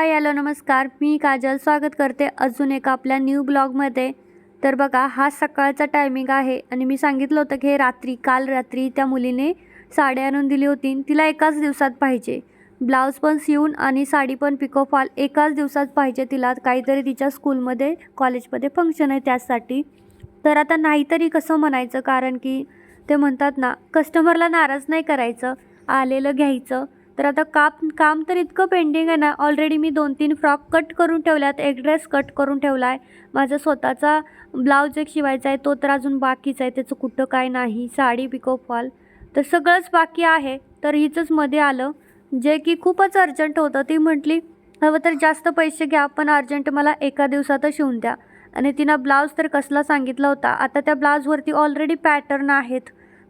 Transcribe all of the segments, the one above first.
Hi hello नमस्कार. मी काजल स्वागत करते अजून एका आपल्या न्यू ब्लॉगमध्ये. तर बघा हा सकाळचा टायमिंग आहे आणि मी सांगितलं होतं की हे रात्री काल रात्री त्या मुलीने साडी आणून दिली होती तिला एकाच दिवसात पाहिजे. ब्लाऊज पण शिवून आणि साडी पण पिको फॉल एकाच दिवसात पाहिजे तिला. काहीतरी तिच्या स्कूलमध्ये कॉलेजमध्ये फंक्शन आहे त्यासाठी. तर आता नाहीतरी कसं म्हणायचं? कारण की ते म्हणतात ना कस्टमरला नाराज नाही करायचं. आलेलं घ्यायचं. तर आता काप काम तर इतकं पेंडिंग आहे ना ऑलरेडी मी दोन तीन फ्रॉक कट करून ठेवल्यात एक ड्रेस कट करून ठेवला आहे माझा स्वतःचा ब्लाऊज एक शिवायचा आहे तो तर अजून बाकीच आहे त्याचं कुठं काय नाही साडी पिको फॉल तर सगळंच बाकी आहे तर हिचंच मध्ये आलं. जे की खूपच अर्जंट होतं ती म्हटली हवं तर जास्त पैसे घ्या पण अर्जंट मला एका दिवसातच शिवून द्या. आणि तिनं ब्लाऊज तर कसला सांगितला होता आता त्या ब्लाऊजवरती ऑलरेडी पॅटर्न आहेत.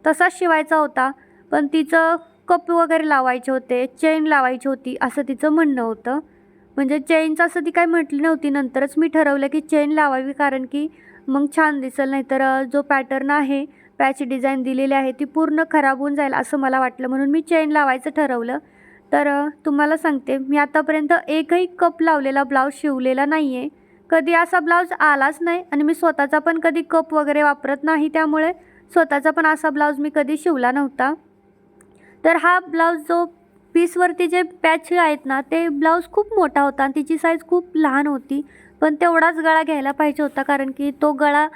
तसाच शिवायचा होता पण तिचं कप वगैरे लावायचे होते चेन लावायची होती असं तिचं म्हणणं होतं. म्हणजे चेनचं असं ती काय म्हटली नव्हती नंतरच मी ठरवलं की चेन लावावी कारण की मग छान दिसेल नाहीतर जो पॅटर्न आहे पॅच डिझाईन दिलेली आहे ती पूर्ण खराब होऊन जाईल असं मला वाटलं. म्हणून मी चेन लावायचं ठरवलं. तर तुम्हाला सांगते मी आतापर्यंत एकही कप लावलेला ब्लाऊज शिवलेला नाही आहे कधी असा ब्लाऊज आलाच नाही आणि मी स्वतःचा पण कधी कप वगैरे वापरत नाही त्यामुळे स्वतःचा पण असा ब्लाऊज मी कधी शिवला नव्हता. तर हा ब्लाऊज जो पीसवरती जे पॅच आहेत ना ते ब्लाऊज खूप मोठा होता आणि तिची साईज खूप लहान होती. पण तेवढाच गळा घ्यायला पाहिजे होता कारण की तो गळा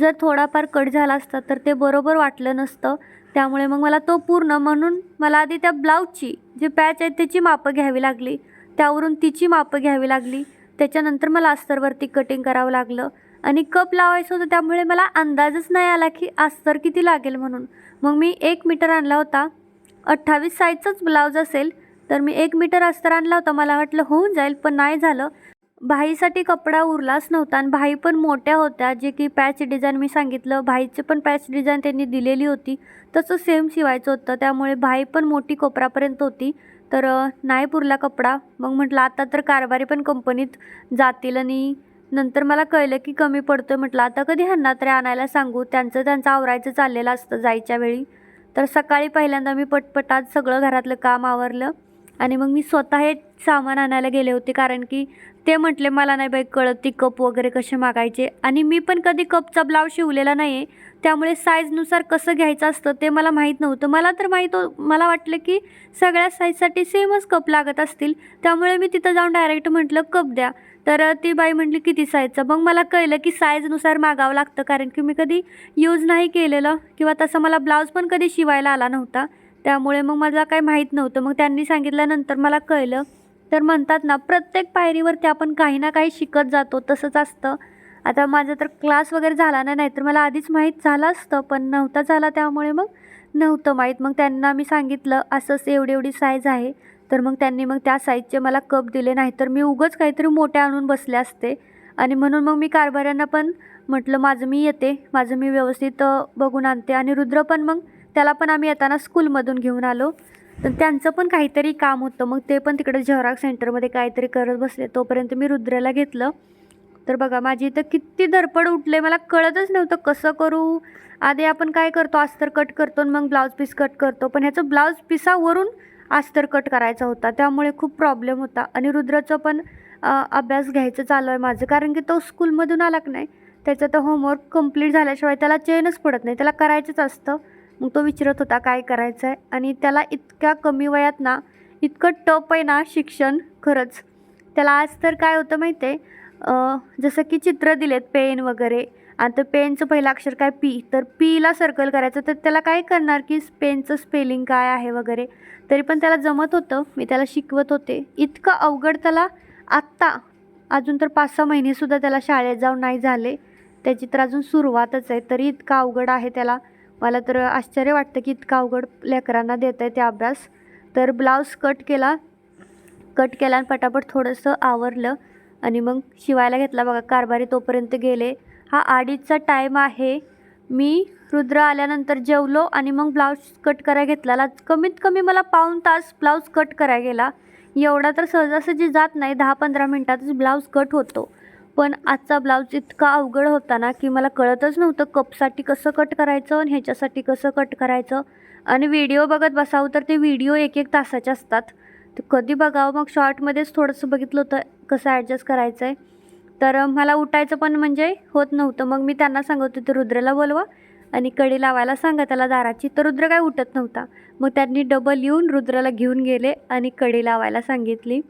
जर थोडाफार कट झाला असता तर ते बरोबर वाटलं नसतं. त्यामुळे मग मला तो पूर्ण म्हणून मला आधी त्या ब्लाऊजची जे पॅच आहे त्याची मापं घ्यावी लागली. त्यावरून तिची मापं घ्यावी लागली. त्याच्यानंतर मला अस्तरवरती कटिंग करावं लागलं. आणि कप लावायचं होतं त्यामुळे मला अंदाजच नाही आला की अस्तर किती लागेल म्हणून. मग मी एक मीटर आणला होता. अठ्ठावीस साईजचाच ब्लाऊज असेल तर मी एक मीटर अस्तर आणला होता. मला वाटलं होऊन जाईल पण नाही झालं. भाईसाठी कपडा उरलाच नव्हता आणि भाई पण मोठ्या होत्या जे की पॅच डिझाईन मी सांगितलं. भाईचे पण पॅच डिझाईन त्यांनी दिलेली होती. तसं सेम शिवायचं होतं. त्यामुळे भाई पण मोठी कोपरापर्यंत होती. तर नाही पुरला कपडा. मग म्हटलं आता तर कारभारी पण कंपनीत जातील आणि नंतर मला कळलं की कमी पडतोय. म्हटलं आता कधी ह्यांना तरी आणायला सांगू? त्यांचं त्यांचं आवरायचं चाललेलं असतं जायच्या वेळी. तर सकाळी पहिल्यांदा मी पटपटात सगळं घरातलं काम आवरलं आणि मग मी स्वतः हे सामान आणायला गेले होते कारण की ते म्हटले मला नाही बाई कळत ती कप वगैरे कसे मागायचे. आणि मी पण कधी कपचा ब्लाव शिवलेला नाही आहे त्यामुळे साईजनुसार कसं घ्यायचं असतं ते मला माहीत नव्हतं. मला तर माहीत हो मला वाटलं की सगळ्या साईजसाठी सेमच कप लागत असतील त्यामुळे मी तिथं जाऊन डायरेक्ट म्हटलं कप द्या. तर ती बाई म्हटली किती साईजचा मग मला कळलं की साईजनुसार मागावं लागतं. कारण की मी कधी यूज नाही केलेलं किंवा तसं मला ब्लाऊज पण कधी शिवायला आला नव्हता. त्यामुळे मग मला काही माहीत नव्हतं. मग त्यांनी सांगितल्यानंतर मला कळलं. तर म्हणतात ना प्रत्येक पायरीवरती आपण काही ना काही शिकत जातो. तसंच असतं. आता माझा तर क्लास वगैरे झाला नाही तर मला आधीच माहीत झालं असतं पण नव्हता झाला त्यामुळे मग नव्हतं माहीत. मग त्यांना मी सांगितलं असंच एवढी एवढी साईज आहे. तर मग त्यांनी मग त्या साईजचे मला कप दिले नाही तर मी उगंच काहीतरी मोठ्या आणून बसले असते. आणि म्हणून मग मी कारभाऱ्यांना पण म्हटलं माझं मी येते माझं मी व्यवस्थित बघून आणते. आणि रुद्र पण मग त्याला पण आम्ही येताना स्कूलमधून घेऊन आलो. तर त्यांचं पण काहीतरी काम होतं. मग ते पण तिकडे झेरॉक्स सेंटरमध्ये काहीतरी करत बसले. तोपर्यंत मी रुद्रेला घेतलं. तर बघा माझी इथं किती धडपड उठले. मला कळतच नव्हतं कसं करू. आधी आपण काय करतो? अस्तर कट करतो आणि मग ब्लाऊज पीस कट करतो. पण ह्याचं ब्लाऊज पिसावरून अस्तर कट करायचा होता. त्यामुळे खूप प्रॉब्लेम होता. आणि रुद्राचा पण अभ्यास घ्यायचं चालू आहे माझं. कारण की तो स्कूलमधून आला की नाही त्याचं तर होमवर्क कंप्लीट झाल्याशिवाय त्याला चेनच पडत नाही. त्याला करायचंच असतं. मग तो विचारत होता काय करायचं आहे आणि त्याला इतक्या कमी वयात ना इतकं टप आहे ना शिक्षण खरंच. त्याला आज तर काय होतं माहिती आहे जसं की चित्र दिलेत पेन वगैरे. आणि तर पेनचं पहिलं अक्षर काय? पी. तर पीला सर्कल करायचं. तर त्याला काय करणार की पेनचं स्पेलिंग काय आहे वगैरे? तरी पण त्याला जमत होतं. मी त्याला शिकवत होते. इतकं अवघड त्याला. आत्ता अजून तर पाच सहा महिनेसुद्धा त्याला शाळेत जाऊन नाही झाले. त्याची तर अजून सुरुवातच आहे. तरी इतकं अवघड आहे त्याला. मला तर आश्चर्य वाटतं की इतकं अवघड लेकरांना देत आहे ते अभ्यास. तर ब्लाऊज कट केला. कट केला आणि पटापट थोडंसं आवरलं. आणि मग शिवायला घेतला. बघा कारभारी तोपर्यंत गेले. हा अडीचचा टाईम आहे. मी रुद्र आल्यानंतर जेवलो आणि मग ब्लाऊज कट करायला घेतला कमीत कमी मला पाऊण तास ब्लाऊज कट करायला गेला. एवढा तर सहजासहजी जात नाही. दहा पंधरा मिनटातच ब्लाऊज कट होतो. पण आजचा ब्लाऊज इतका अवघड होता ना की मला कळतच नव्हतं कपसाठी कसं कट करायचं आणि ह्याच्यासाठी कसं कट करायचं. आणि व्हिडिओ बघत बसावं तर ते व्हिडिओ एक एक तासाचे असतात. तर कधी बघावं? मग शॉर्टमध्येच थोडंसं बघितलं होतं कसं ॲडजस्ट करायचं आहे तर मला उठायचं पण म्हणजे होत नव्हतं. मग मी त्यांना सांगत होते रुद्रला बोलवा आणि कडी लावायला सांगा त्याला दाराची. तर रुद्र काय उठत नव्हता. मग त्यांनी डबल येऊन रुद्राला घेऊन गेले आणि कडी लावायला सांगितली.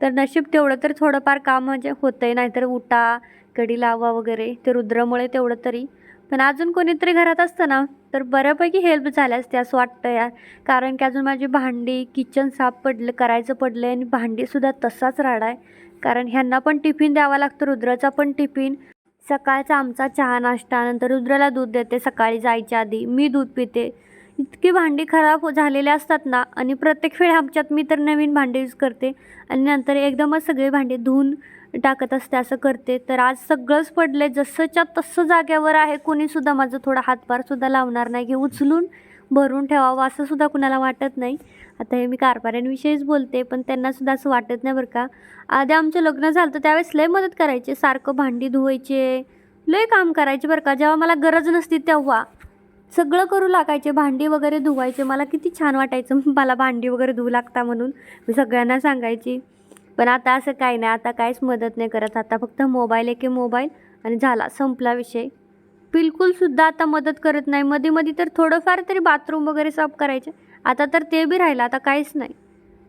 तर नशीब तेवढं तर थोडंफार काम म्हणजे होतं आहे नाहीतर उठा कडी लावा वगैरे ते रुद्रामुळे तेवढं तरी. पण अजून कोणीतरी घरात असतं ना तर बऱ्यापैकी हेल्प झाल्या असते असं वाटतं यार. कारण की अजून माझी भांडी किचन साफ पडलं करायचं पडलं आणि भांडीसुद्धा तसाच राडा आहे. कारण ह्यांना पण टिफिन द्यावा लागतो. रुद्राचा पण टिफिन. सकाळचा आमचा चहा नाश्ता नंतर रुद्राला दूध देते सकाळी जायच्या आधी. मी दूध पिते. इतकी भांडी खराब हो- झालेली असतात ना आणि प्रत्येक वेळी आमच्यात मी तर नवीन भांडी यूज करते आणि नंतर एकदमच सगळे भांडी धुवून टाकत असते असं करते. तर आज सगळंच पडलं आहे जसंच्या तसं जाग्यावर आहे कोणीसुद्धा माझं थोडा हातभारसुद्धा लावणार नाही. की उचलून भरून ठेवावं असं सुद्धा कुणाला वाटत नाही. आता हे मी कारभाऱ्यांविषयीच बोलते पण त्यांनासुद्धा असं वाटत नाही बरं का. आधी आमचं लग्न झालं तर त्यावेळेस लय मदत करायचे सारखं भांडी धुवायचे लय काम करायचे बरं का. जेव्हा मला गरज नसती तेव्हा. सगळं करू लागायचे भांडी वगैरे धुवायचे. मला किती छान वाटायचं मला भांडी वगैरे धुवू लागता म्हणून. मी सगळ्यांना सांगायची. पण आता असं काही नाही आता काहीच मदत नाही करत. आता फक्त मोबाईल एके मोबाईल आणि झाला संपला विषय. बिलकुलसुद्धा आता मदत करत नाही. मध्ये मध्ये तर थोडंफार तरी बाथरूम वगैरे साफ करायचे. आता तर ते बी राहिलं आता काहीच नाही.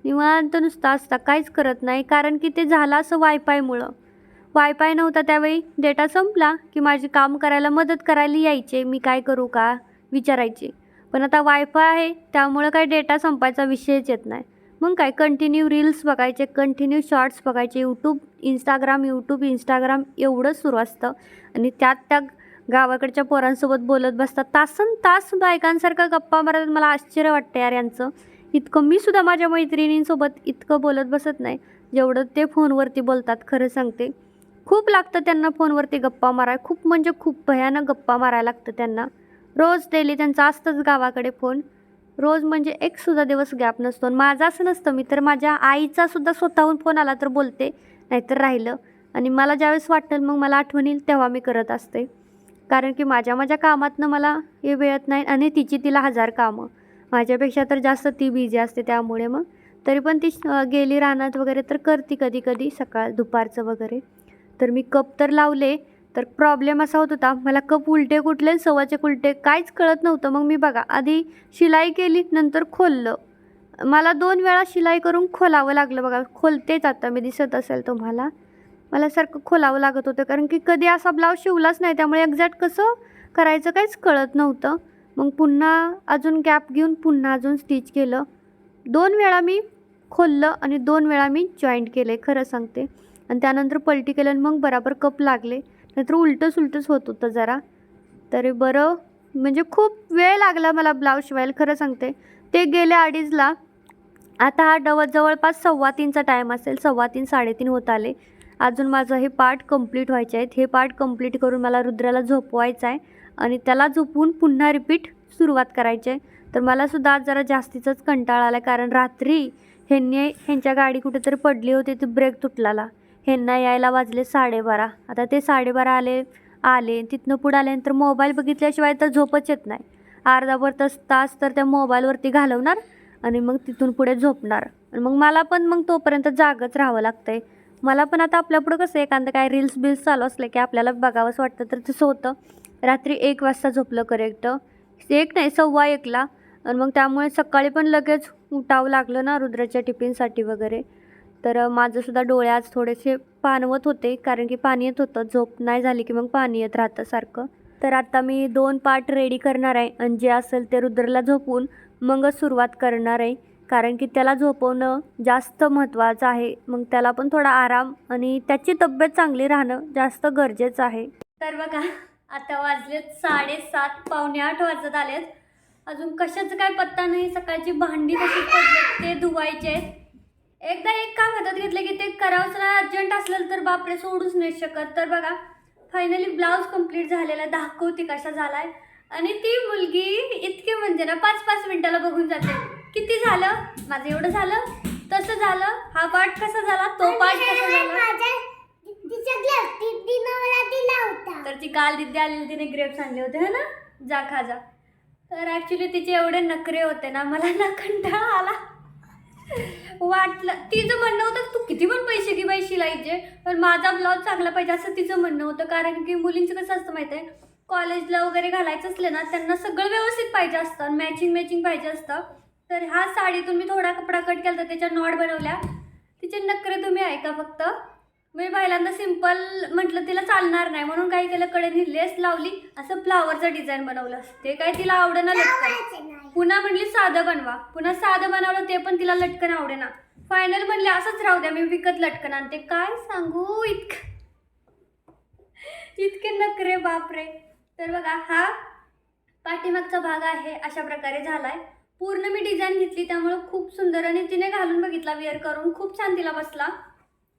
निवांत नुसता असता काहीच करत नाही. कारण की ते झालं असं वायफायमुळं वायफाय नव्हता त्यावेळी. डेटा संपला की माझी काम करायला मदत करायला यायचे. मी काय करू का? विचारायचे. पण आता वायफाय आहे त्यामुळं काही डेटा संपायचा विषयच येत नाही. मग काय? कंटिन्यू रील्स बघायचे कंटिन्यू शॉर्ट्स बघायचे. यूट्यूब इंस्टाग्राम यूट्यूब इंस्टाग्राम एवढंच सुरू असतं. आणि त्यात त्या गावाकडच्या पोरांसोबत बोलत बसतात. तासन तास बायकांसारखं गप्पा मारतात. मला आश्चर्य वाटतं यार यांचं. इतकं मी सुद्धा माझ्या मैत्रिणींसोबत इतकं बोलत बसत नाही. जेवढं ते फोनवरती बोलतात खरं सांगते. खूप लागतं त्यांना फोनवरती गप्पा माराय. खूप म्हणजे खूप भयानक गप्पा मारायला लागतं त्यांना. रोज डेली त्यांचं असतंच गावाकडे फोन. रोज म्हणजे एक सुद्धा दिवस गॅप नसतो. आणि माझं असं नसतं. मी तर माझ्या आईचा सुद्धा स्वतःहून फोन आला तर बोलते नाहीतर राहिलं. आणि मला ज्यावेळेस वाटेल मग मला आठवण येईल तेव्हा मी करत असते. कारण की माझ्या माझ्या कामातनं मला हे वेळत नाही आणि तिची तिला हजार कामं. माझ्यापेक्षा तर जास्त ती बिझी असते त्यामुळे मग. तरी पण ती गेली रानात वगैरे तर करते कधी कधी सकाळ दुपारचं वगैरे. तर मी कप तर लावले तर प्रॉब्लेम असा होत होता मला कप उलटे कुठले सव्वाचे उलटे काहीच कळत नव्हतं. मग मी बघा आधी शिलाई केली नंतर खोललं. मला दोन वेळा शिलाई करून खोलावं लागलं बघा खोलतेच आता मी दिसत असेल तुम्हाला. मला सारखं खोलावं लागत होतं. कारण की कधी असा ब्लाऊज शिवलाच नाही. त्यामुळे एक्झॅक्ट कसं करायचं काहीच कळत नव्हतं. मग पुन्हा अजून गॅप घेऊन पुन्हा अजून स्टिच केलं. दोन वेळा मी खोललं आणि दोन वेळा मी जॉईंट केले खरं सांगते. आणि त्यानंतर पलटी केलं आणि मग बराबर कप लागले. नाहीतर उलटंच उलटंच होत होतं जरा. तरी बरं म्हणजे खूप वेळ लागला मला ब्लाऊज शिवायला खरं सांगते. ते गेले अडीचला. आता हा डव जवळपास सव्वा तीनचा टाईम असेल. सव्वा तीन साडेतीन होत आले. अजून माझं हे पार्ट कंप्लीट व्हायचे आहेत. हे पार्ट कंप्लीट करून मला रुद्राला झोपवायचं आहे आणि त्याला झोपून पुन्हा रिपीट सुरुवात करायची आहे. तर मलासुद्धा आज जरा जास्तीचाच कंटाळा आला कारण रात्री ह्यांनी ह्यांच्या गाडी कुठेतरी पडली होती ती ब्रेक तुटलाला. ह्यांना यायला वाजले साडेबारा. आता ते साडेबारा आले आले तिथनं पुढं आल्यानंतर मोबाईल बघितल्याशिवाय तर झोपच येत नाही. अर्धाभर तास तास तर त्या मोबाईलवरती घालवणार आणि मग तिथून पुढे झोपणार. मग मला पण मग तोपर्यंत जागच राहावं लागतं आहे मला पण आता आपल्यापुढं कसं एखादं काय रील्स बिल्स चालू असले की आपल्याला बघावंच वाटतं तर तसं होतं. रात्री एक वाजता झोपलं करेक्ट एक नाही सव्वा एकला. आणि मग त्यामुळे सकाळी पण लगेच उठावं लागलं ना रुद्राच्या टिफिनसाठी वगैरे. तर माझंसुद्धा डोळे आज थोडेसे पाणवत होते कारण की पाणी येत होतं. झोप नाही झाली की मग पाणी येत राहतं सारखं. तर आता मी दोन पार्ट रेडी करणार आहे. आणि जे असेल ते रुद्रला झोपून मगच सुरुवात करणार आहे. कारण की त्याला झोपवणं जास्त महत्त्वाचं आहे. मग त्याला पण थोडा आराम आणि त्याची तब्येत चांगली राहणं जास्त गरजेचं आहे. तर बघा आता वाजलेत साडेसात पावणे आठ वाजत आलेत. अजून कशाचं काय पत्ता नाही सकाळची भांडी कशी पडलेत ते धुवायचे आहेत. एकदा एक काम हातात घेतलं की ते करावंच अर्जंट असलं तर बापरे सोडूच नाही शकत. तर बघा फायनली ब्लाऊज कंप्लीट झालेला दाखवते कसा झालाय. आणि ती मुलगी इतकी म्हणजे ना पाच पाच मिनिटाला बघून जाते. किती झालं? माझं एवढं झालं? तसं झालं? हा पार्ट कसा झाला? तो पार्ट कसा झाला? तर ती काल दिदी आलेली तिने ग्रेप्स आणले होते है ना? जा खा जा. तर ॲक्च्युली तिचे एवढे नखरे होते ना मला ना कंटाळा आला. वाटलं तिचं म्हणणं होतं तू किती पण पैसे घे बाई शिलाईचे पण माझा ब्लाऊज चांगला पाहिजे असं तिचं म्हणणं होतं. कारण की मुलींचं कसं असतं माहिती आहे कॉलेजला वगैरे घालायचं असलं ना त्यांना सगळं व्यवस्थित पाहिजे असतं मॅचिंग मॅचिंग पाहिजे असतं. तर ह्या साडीतून मी थोडा कपडा कट केला तर त्याच्या नॉट बनवल्या. तिचे नखरे तुम्ही ऐका फक्त. मी पहिल्यांदा सिंपल म्हटलं तिला चालणार नाही म्हणून काही केलं कडेने लेस लावली असं फ्लावरचं डिझाईन बनवलं. ते काय तिला आवडेना लटकन. पुन्हा म्हणली साधं बनवा. पुन्हा साधं बनवलं ते पण तिला लटकन आवडेना फायनल म्हणले असंच राहू द्या मी विकत लटकन आणते. काय सांगू इतकं. इतके नखरे बापरे. तर बघा हा पाठीमागचा भाग आहे अशा प्रकारे झालाय. पूर्ण मी डिझाईन घेतली त्यामुळे खूप सुंदर आणि तिने घालून बघितला वेअर करून. खूप छान तिला बसला.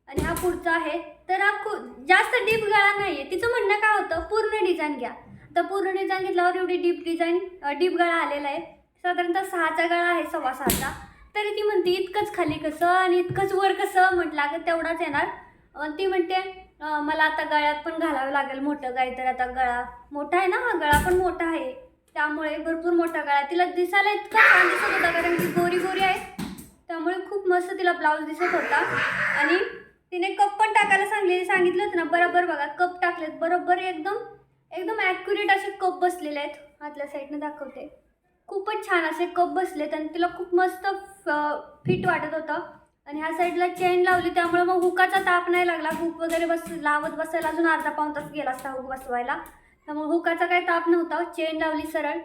आणि हा पुढचा आहे. तर हा खूप जास्त डीप गळा नाही आहे तिचं म्हणणं काय होतं? पूर्ण डिझाईन घ्या. तर पूर्ण डिझाईन घेतल्यावर एवढी डीप डिझाईन डीप गळा आलेला आहे. साधारणतः सहाचा गळा आहे सव्वा सहाचा. तरी ती म्हणते इतकंच खाली कसं आणि इतकंच वर कसं? म्हटलं अगं तेवढाच येणार. ती म्हणते मला आता गळ्यात पण घालावं लागेल मोठं. काही तर आता गळा मोठा आहे ना? हा गळा पण मोठा आहे. त्यामुळे भरपूर मोठा गळा. तिला दिसायला इतका छान दिसत होता कारण की गोरी गोरी आहे. त्यामुळे खूप मस्त तिला ब्लाऊज दिसत होता. आणि तिने कप पण टाकायला सांगले सांगितलं होतं ना बरोबर बघा कप टाकलेत. बरोबर एकदम एकदम ॲक्युरेट असे कप बसलेले आहेत. आतल्या साईडनं दाखवते. खूपच छान असे कप बसलेत आणि तिला खूप मस्त फिट वाटत होतं. आणि ह्या साईडला चेन लावली त्यामुळे मग हुकाचा ताप नाही लागला. हुक वगैरे बस लावत बसायला अजून अर्धा पाऊन तास गेला असता हुक बसवायला. त्यामुळे हुकाचा काही ताप नव्हता हो. चेन लावली सरळ.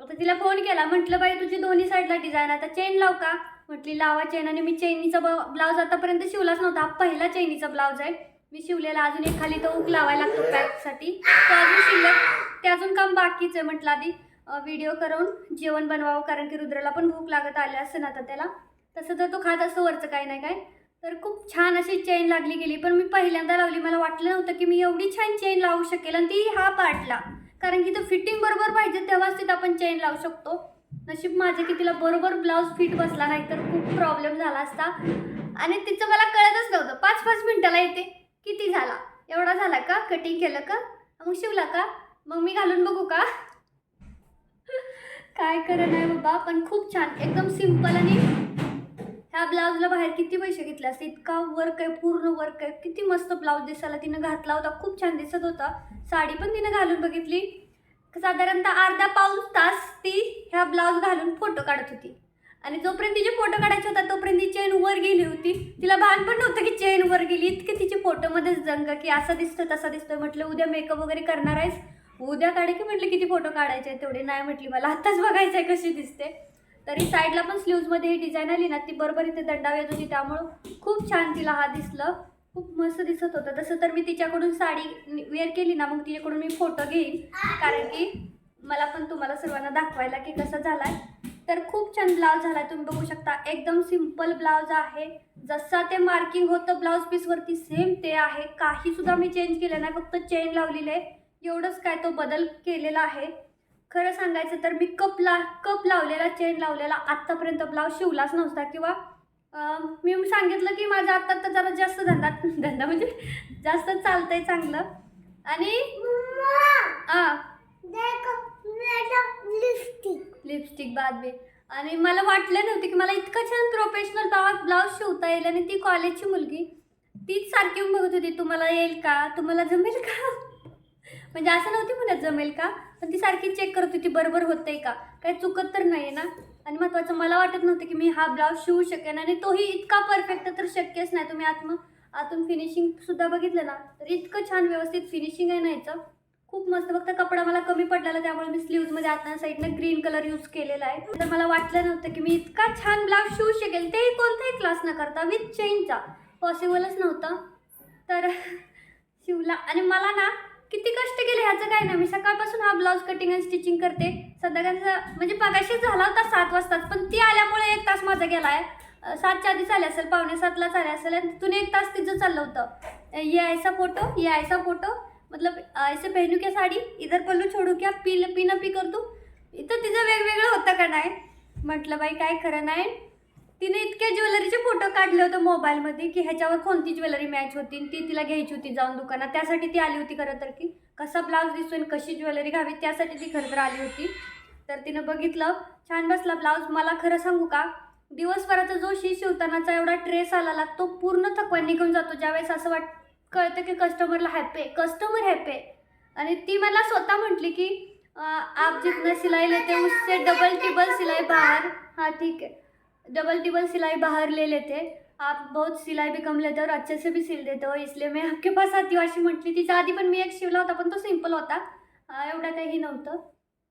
आता तिला फोन केला. म्हटलं बाई तुझी दोन्ही साईडला डिझाईन आता चेन लाव का? म्हटली लावा चेन आणि मी चेनीचा ब्लाऊज आतापर्यंत शिवलाच नव्हता. पहिला चेनीचा ब्लाऊज आहे. मी शिवलेला अजून एक खाली तो हुक लावायला लागतो पॅकसाठी तो अजून शिल्लक ते अजून काम बाकीच आहे म्हटलं आधी. व्हिडिओ करून जेवण बनवावं कारण की रुद्राला पण भूक लागत आली असेल ना आता त्याला. तसं तर तो खात असतो वरचं काही नाही काय तर खूप छान अशी चेन लागली गेली. पण मी पहिल्यांदा लावली. मला वाटलं नव्हतं की मी एवढी छान चेन लावू शकेल आणि ती हा पार्टला. कारण की तो फिटिंग बरोबर पाहिजे तेव्हाच तिथं आपण चेन लावू शकतो. नशीब माझे की तिला बरोबर ब्लाऊज फिट बसला नाही तर खूप प्रॉब्लेम झाला असता. आणि तिचं मला कळतच नव्हतं. पाच पाच मिनटाला येते. किती झाला? एवढा झाला का? कटिंग केलं का? मग शिवला का? मग मी घालून बघू का? काय करत नाही बाबा पण खूप छान. एकदम सिंपल आणि ह्या ब्लाऊजला बाहेर किती पैसे घेतले असते? इतका वर्क आहे पूर्ण वर्क आहे. किती मस्त ब्लाऊज दिसायला तिनं घातला होता. खूप छान दिसत होता. साडी पण तिनं घालून बघितली. साधारणतः अर्धा पाऊण तास ती ह्या ब्लाऊज घालून फोटो काढत होती. आणि जोपर्यंत तिचे फोटो काढायचे होता तोपर्यंत ती चेन वर गेली होती. तिला भान पण नव्हतं की चेन वर गेली. इतके तिचे फोटोमध्येच जंग की असा दिसतोय तसा दिसतोय. म्हटलं उद्या मेकअप वगैरे करणार आहेस? उद्या काढे की म्हटलं किती फोटो काढायचे तेवढे? नाही म्हटली मला आत्ताच बघायचं आहे कशी दिसते. तरी साईडला पण स्लीव्जमध्ये ही डिझाईन आली ना ती बरोबर इथे दंडावी येत होती त्यामुळं खूप छान तिला हा दिसलं. खूप मस्त दिसत होतं. तसं तर मी तिच्याकडून साडी वेअर केली ना मग तिच्याकडून मी फोटो घेईन. कारण की मला पण तुम्हाला सर्वांना दाखवायला की कसा झाला आहे तर खूप छान ब्लाऊज आहे तुम्ही बघू शकता एकदम सिंपल ब्लाऊज आहे. जसा ते मार्किंग होतं ब्लाऊज पीसवरती सेम ते आहे. काही सुद्धा मी चेंज केलं नाही फक्त चेन लावलेली आहे. एवढंच काय तो बदल केलेला आहे. खरं सांगायचं तर मी कप ला कप लावलेला चेन लावलेला आत्तापर्यंत ब्लाऊज शिवलाच नव्हता. किंवा मी सांगितलं की माझा आत्ता तर जरा जास्त धंदा धंदा म्हणजे जास्त चालतंय चांगलं. आणि हां लिपस्टिक बाद बे आणि मला वाटलं नव्हतं की मला इतकं छान प्रोफेशनल ब्लाऊज ब्लाऊज शिवता येईल आणि ती कॉलेजची मुलगी तीच सारखी येऊन बघत होती तुम्हाला येईल का? तुम्हाला जमेल का? म्हणजे असं नव्हती म्हणत जमेल का? पण ती सारखी चेक करत होती बरोबर होतंय का? काही चुकत तर नाही ना? आणि महत्त्वाचं मला वाटत नव्हतं की मी हा ब्लाऊज शिवू शकेन आणि तोही इतका परफेक्ट तर शक्यच नाही. तुम्ही आत्म आतून फिनिशिंग सुद्धा बघितलं ना तर इतकं छान व्यवस्थित फिनिशिंग आहे ना याचं. खूप मस्त. फक्त कपडा मला कमी पडलेला त्यामुळे मी स्लीव्जमध्ये आतल्या साईडनं ग्रीन कलर यूज केलेला आहे. तर मला वाटलं नव्हतं की मी इतका छान ब्लाऊज शिवू शकेल. तेही कोणताही क्लास न करता विथ चेनचा पॉसिबलच नव्हतं. तर शिवला. आणि मला ना किती कष्ट केले ह्याचं काय नाही. मी सकाळपासून हा ब्लाऊज कटिंग आणि स्टिचिंग करते. संध्याकाळचा म्हणजे पगाशी झाला होता सात वाजताच पण ती आल्यामुळे एक तास माझा गेला आहे सातच्या आधी आले असेल पावणे सातला चाले असेल आणि तिथून एक तास तिचं चाललं होतं. ये ऐसा फोटो ये ऐसा फोटो मतलब ऐसे पहनू क्या साडी इधर पल्लू छोडू क्या पी पी न पी कर तू. इथं तिचं वेगवेगळं होतं का नाही? म्हटलं बाई काय खरं नाही. तिने इतक्या ज्वेलरीचे फोटो काढले होते मोबाईलमध्ये की ह्याच्यावर कोणती ज्वेलरी मॅच होती ती तिला घ्यायची होती जाऊन दुकानात. त्यासाठी ती आली होती खरं तर की कसा ब्लाऊज दिसतो आणि कशी ज्वेलरी घ्यावी त्यासाठी ती खरं तर आली होती. तर तिनं बघितलं छान बसला ब्लाऊज मला खरं सांगू का दिवसभराचा जो शी शिवतानाचा एवढा ट्रेस आला तो पूर्ण थकवा निघून जातो. ज्यावेळेस असं वाट कळतं की कस्टमरला हॅप्पे आहे. कस्टमर हॅप्पे आहे. आणि ती मला स्वतः म्हटली की आप जितना सिलाई लेते उससे डबल टिबल सिलाई बाहेर. हां ठीक आहे. डबल टिबल सिलाई बाहर ले लेते. आप बहुत सिलाई भी कम लेते और अच्छे से भी सिल देते हो इसलिए मैं आपके पास आती हूँ. अशी म्हटली तिच्या आधी पण मी एक शिवला होता पण तो सिंपल होता. एवढा काही नव्हतं.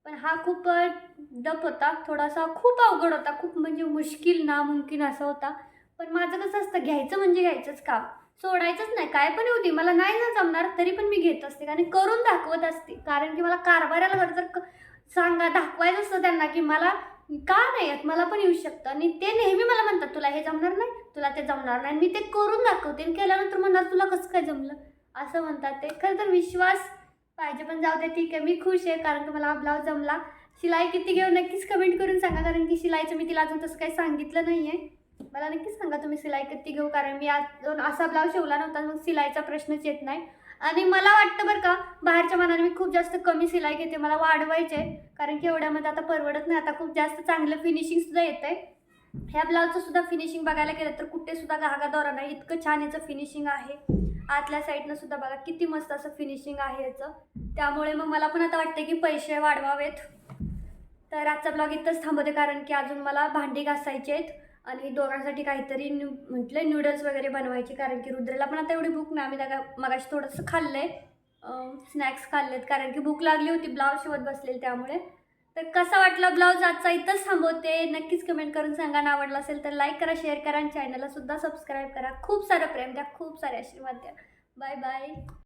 पण हा खूप डप होता. थोडासा खूप अवघड होता. खूप म्हणजे मुश्किल नामुमकिन असा होता. पण माझं कसं असतं घ्यायचं म्हणजे घ्यायचंच काम. सोडायचंच नाही काय पण होती मला नाही ना जमणार तरी पण मी घेत असते. आणि करून दाखवत असते. कारण की मला कारभाराला जर क- सांगा दाखवायचं असतं त्यांना की मला का नाही येत मला पण येऊ शकतं. आणि ते नेहमी मला म्हणतात तुला हे जमणार नाही तुला ते जमणार नाही. मी ते करून दाखवते. आणि केल्यानंतर म्हणणार तुला कसं काय जमलं? असं म्हणतात ते. खरं तर विश्वास पाहिजे. पण जाऊ दे ठीक आहे. मी खुश आहे कारण की मला हा ब्लाऊज जमला. शिलाई किती घेऊ नक्कीच कमेंट करून सांगा कारण की शिलाईचं मी तिला अजून तसं काही सांगितलं नाही आहे मला नक्कीच सांगा तुम्ही शिलाई किती घेऊ कारण मी आज असा ब्लाऊज शिवला नव्हता मग शिलाईचा प्रश्नच येत नाही. आणि मला वाटतं बरं का बाहेरच्या मानाने मी खूप जास्त कमी शिलाई घेते मला वाढवायचे कारण की एवढ्यामध्ये आता परवडत नाही आता खूप जास्त चांगलं फिनिशिंगसुद्धा येतं आहे ह्या ब्लाउजचं सुद्धा फिनिशिंग बघायला गेलं तर कुठे सुद्धा धागा नाही इतकं छान याचं फिनिशिंग आहे. आतल्या साईडनं सुद्धा बघा किती मस्त असं फिनिशिंग आहे याचं. त्यामुळे मग मला पण आता वाटतं की पैसे वाढवावेत. तर आजचा ब्लॉग इथंच थांबवते कारण की अजून मला भांडी घासायची आहेत आणि दोघांसाठी काहीतरी न्यू म्हटलं नूडल्स वगैरे बनवायची कारण की रुद्रला पण आता एवढी भूक नाही. आम्ही त्या मगाशी थोडंसं खाल्लं आहे स्नॅक्स खाल्लेत कारण की भूक लागली होती ब्लाऊज शिवत बसलेली त्यामुळे. तर कसा वाटला ब्लाऊज आजचा? इथंच थांबवते. नक्कीच कमेंट करून सांगा. ना आवडला असेल तर लाईक करा शेअर करा आणि चॅनलला सुद्धा सबस्क्राईब करा. खूप सारं प्रेम द्या खूप सारे आशीर्वाद द्या. Bye bye